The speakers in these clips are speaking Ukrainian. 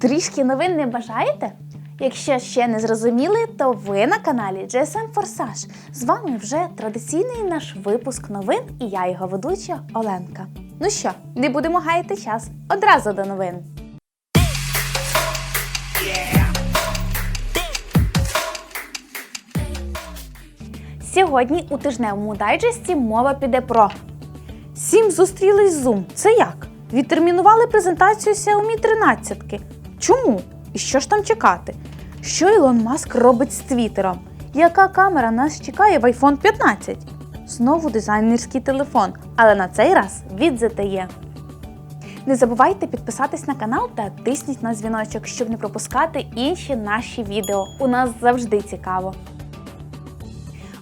Трішки новин не бажаєте? Якщо ще не зрозуміли, то ви на каналі GSM Forsage. З вами вже традиційний наш випуск новин і я його ведуча Оленка. Ну що, не будемо гаяти час. Одразу до новин. Сьогодні у тижневому дайджесті мова піде про Сім зустрілись Zoom. Це як? Відтермінували презентацію Xiaomi 13. Чому? І що ж там чекати? Що Ілон Маск робить з Твіттером? Яка камера нас чекає в iPhone 15? Знову дизайнерський телефон, але на цей раз від ZTE. Не забувайте підписатись на канал та тисніть на дзвіночок, щоб не пропускати інші наші відео. У нас завжди цікаво.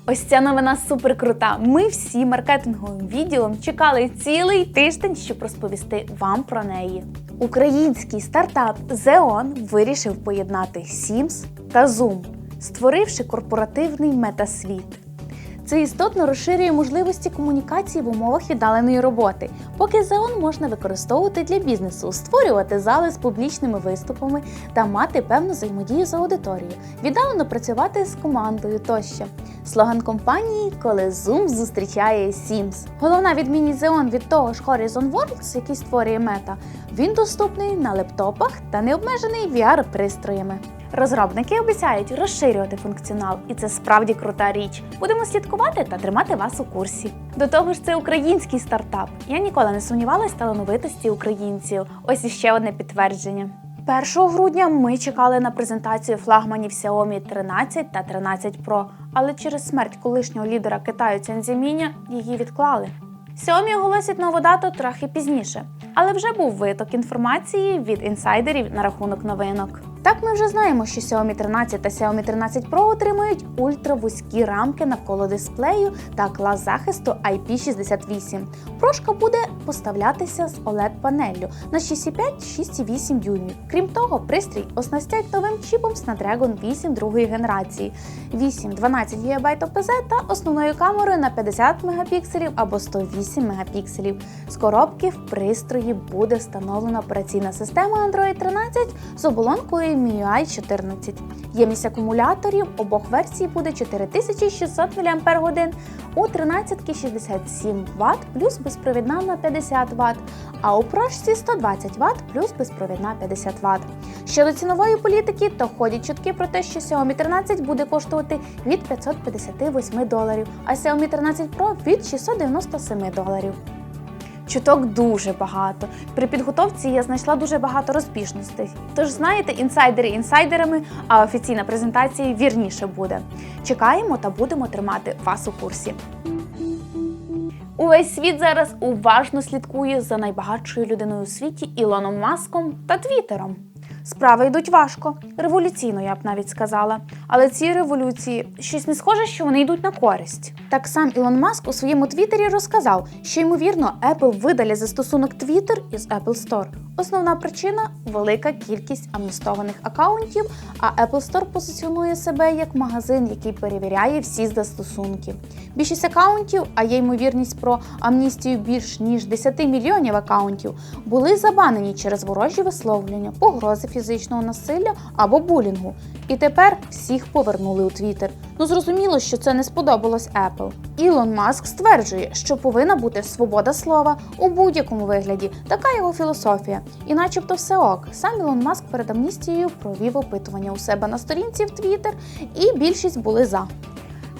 Ось ця новина супер крута. Ми всі маркетинговим відділом чекали цілий тиждень, щоб розповісти вам про неї. Український стартап Xeon вирішив поєднати Sims та Zoom, створивши корпоративний метасвіт. Це істотно розширює можливості комунікації в умовах віддаленої роботи, поки Xeon можна використовувати для бізнесу, створювати зали з публічними виступами та мати певну взаємодію з аудиторією, віддалено працювати з командою тощо. Слоган компанії Коли Zoom зустрічає Sims. Головна відмінність Xeon від того ж Horizon Worlds, який створює мета, він доступний на лептопах та не обмежений VR-пристроями. Розробники обіцяють розширювати функціонал, і це справді крута річ. Будемо слідкувати та тримати вас у курсі. До того ж, це український стартап. Я ніколи не сумнівалась талановитості українців. Ось іще одне підтвердження. 1 грудня ми чекали на презентацію флагманів Xiaomi 13 та 13 Pro, але через смерть колишнього лідера Китаю Цянзіміня її відклали. Xiaomi оголосять нову дату трохи пізніше, але вже був виток інформації від інсайдерів на рахунок новинок. Так ми вже знаємо, що Xiaomi 13 та Xiaomi 13 Pro отримають ультравузькі рамки навколо дисплею та клас захисту IP68. Прошка буде поставлятися з OLED-панеллю на 6,5-6,8 дюймів. Крім того, пристрій оснастять новим чіпом Snapdragon 8 другої генерації, 8-12 ГБ ОПЗ та основною камерою на 50 мегапікселів або 108 мегапікселів. З коробки в пристрої буде встановлена операційна система Android 13 з оболонкою MIUI 14. Ємність акумуляторів обох версій буде 4600 мАч, у 13 67 Вт плюс безпровідна на 50 Вт, а у прошці 120 Вт плюс безпровідна 50 Вт. Щодо цінової політики, то ходять чутки про те, що Xiaomi 13 буде коштувати від 558 доларів, а Xiaomi 13 Pro від 697 доларів. Чуток дуже багато. При підготовці я знайшла дуже багато розбіжностей. Тож знаєте, інсайдери інсайдерами, а офіційна презентація вірніше буде. Чекаємо та будемо тримати вас у курсі. Увесь світ зараз уважно слідкує за найбагатшою людиною у світі Ілоном Маском та Твіттером. Справи йдуть важко, революційно, я б навіть сказала. Але ці революції щось не схоже, що вони йдуть на користь. Так сам Ілон Маск у своєму твіттері розказав, що ймовірно Apple видалять застосунок Twitter із Apple Store. Основна причина велика кількість амністованих акаунтів, а Apple Store позиціонує себе як магазин, який перевіряє всі застосунки. Більшість акаунтів, а є ймовірність про амністію більш ніж 10 мільйонів акаунтів, були забанені через ворожі висловлення, погрози фізичного насилля або булінгу. І тепер всіх повернули у Твіттер. Ну зрозуміло, що це не сподобалось Apple. Ілон Маск стверджує, що повинна бути свобода слова у будь-якому вигляді. Така його філософія. І начебто все ок. Сам Ілон Маск перед амністією провів опитування у себе на сторінці в Twitter, і більшість були за.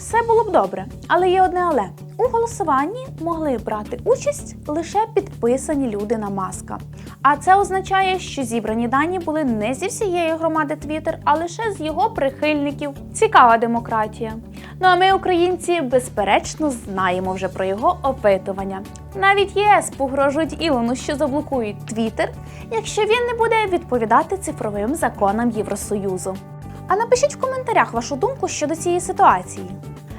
Все було б добре, але є одне але. У голосуванні могли брати участь лише підписані люди на маска. А це означає, що зібрані дані були не зі всієї громади Twitter, а лише з його прихильників. Цікава демократія. Ну а ми, українці, безперечно, знаємо вже про його опитування. Навіть ЄС погрожують Ілону, що заблокують Twitter, якщо він не буде відповідати цифровим законам Євросоюзу. А напишіть в коментарях вашу думку щодо цієї ситуації.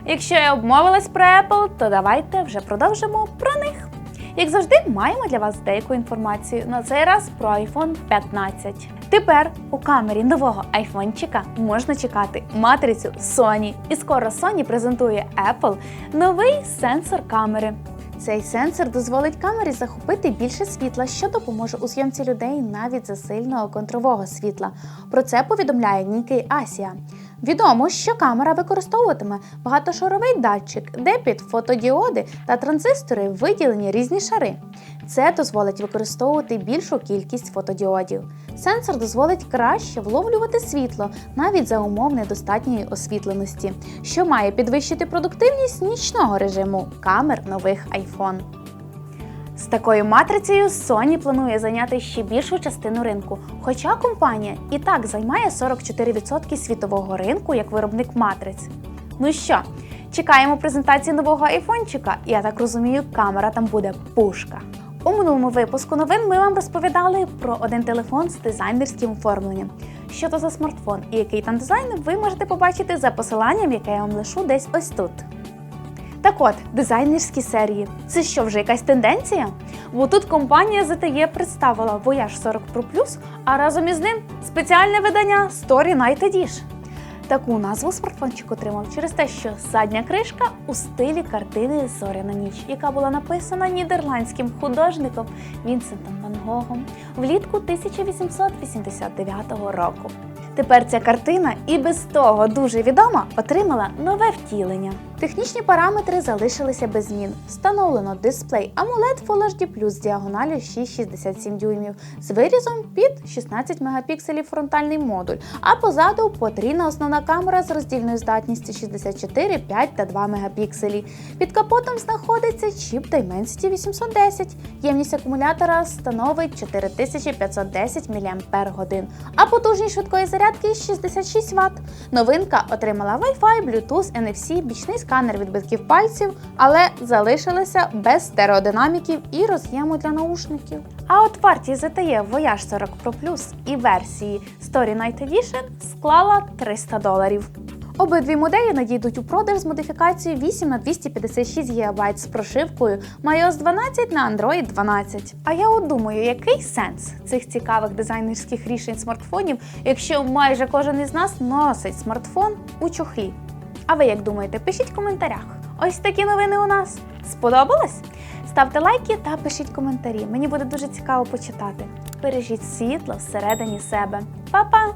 Якщо я обмовилась про Apple, то давайте вже продовжимо про них. Як завжди, маємо для вас деяку інформацію на цей раз про iPhone 15. Тепер у камері нового айфончика можна чекати матрицю Sony. І скоро Sony презентує Apple новий сенсор камери. Цей сенсор дозволить камері захопити більше світла, що допоможе у зйомці людей навіть за сильного контрового світла. Про це повідомляє Нікей Asia. Відомо, що камера використовуватиме багатошаровий датчик, де під фотодіоди та транзистори виділені різні шари. Це дозволить використовувати більшу кількість фотодіодів. Сенсор дозволить краще вловлювати світло навіть за умов недостатньої освітленості, що має підвищити продуктивність нічного режиму камер нових iPhone. З такою матрицею Sony планує зайняти ще більшу частину ринку, хоча компанія і так займає 44% світового ринку як виробник матриць. Ну що, чекаємо презентації нового айфончика. Я так розумію, камера там буде пушка. У минулому випуску новин ми вам розповідали про один телефон з дизайнерським оформленням. Що то за смартфон і який там дизайн, ви можете побачити за посиланням, яке я вам лишу десь ось тут. Так от, дизайнерські серії. Це що, вже якась тенденція? Бо тут компанія ZTE представила Voyage 40 Pro Plus, а разом із ним спеціальне видання Story Night Edition. Таку назву смартфончик отримав через те, що задня кришка у стилі картини Зоряна ніч, яка була написана нідерландським художником Вінсентом Ван Гогом влітку 1889 року. Тепер ця картина і без того дуже відома отримала нове втілення. Технічні параметри залишилися без змін. Встановлено дисплей AMOLED Full HD Plus з діагоналю 6,67 дюймів з вирізом під 16 мегапікселів фронтальний модуль, а позаду потрійна основна камера з роздільною здатністю 64, 5 та 2 мегапікселі. Під капотом знаходиться чіп Dimensity 810. Ємність акумулятора становить 4510 мАч, а потужність швидкої зарядки 66 Вт. Новинка отримала Wi-Fi, Bluetooth, NFC, бічний сканер відбитків пальців, але залишилася без стереодинаміків і роз'єму для наушників. А от вартість ZTE Voyage 40 Pro Plus і версії Story Night Edition склала 300 доларів. Обидві моделі надійдуть у продаж з модифікацією 8 на 256 ГБ з прошивкою iOS 12 на Android 12. А я от думаю, який сенс цих цікавих дизайнерських рішень смартфонів, якщо майже кожен із нас носить смартфон у чохлі. А ви як думаєте? Пишіть в коментарях. Ось такі новини у нас. Сподобалось? Ставте лайки та пишіть коментарі. Мені буде дуже цікаво почитати. Бережіть світло всередині себе. Па-па!